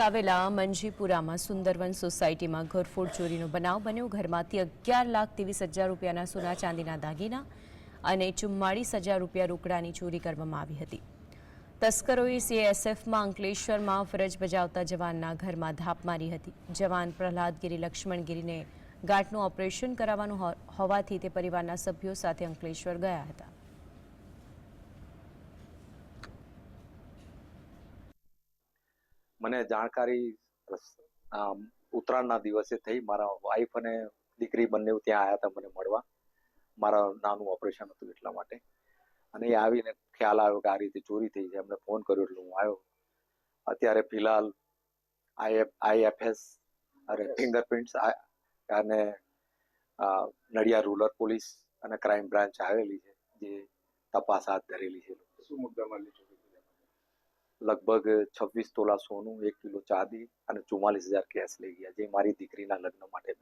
આવેલા મંજીપુરામાં સુંદરવન સોસાયટીમાં ઘરફોડ ચોરીનો બનાવ બન્યો. ઘરમાંથી અગિયાર લાખ ત્રેવીસ હજાર રૂપિયાના સોના ચાંદીના દાગીના અને ચુમ્માળીસ હજાર રૂપિયા રોકડાની ચોરી કરવામાં આવી હતી. તસ્કરોએ સીએસએફમાં અંકલેશ્વરમાં ફરજ બજાવતા જવાનના ઘરમાં ધાપ મારી હતી. જવાન પ્રહલાદગીરી લક્ષ્મણગીરીને ગાંઠનું ઓપરેશન કરાવવાનું હોવાથી તે પરિવારના સભ્યો સાથે અંકલેશ્વર ગયા હતા. મને જાણકારી ઉત્તરાયણના દિવસે થઈ. મારા વાઈફ અને દીકરી બંને ત્યાં આવ્યા હતા મને મળવા. મારા નાનું ઓપરેશન હતું એટલા માટે. અને એ આવીને ખ્યાલ આવ્યો કે આ રીતે ચોરી થઈ છે. એમને ફોન કર્યો એટલે હું આવ્યો. અત્યારે ફિલહાલ આઈએફ આઈએફએસ અને ફિંગરપ્રિન્ટ્સ અને નડિયા નડિયાદ રૂરલ પોલીસ અને ક્રાઇમ બ્રાન્ચ આવેલી છે જે તપાસ હાથ ધરેલી છે. શું મુદ્દામાં લીધું? લગભગ છવ્વીસ તોલા સોનું, એક કિલો ચાંદી અને ચુમ્માલીસ હજાર કેશ લઈ ગયા, જે મારી દીકરીના લગ્ન માટે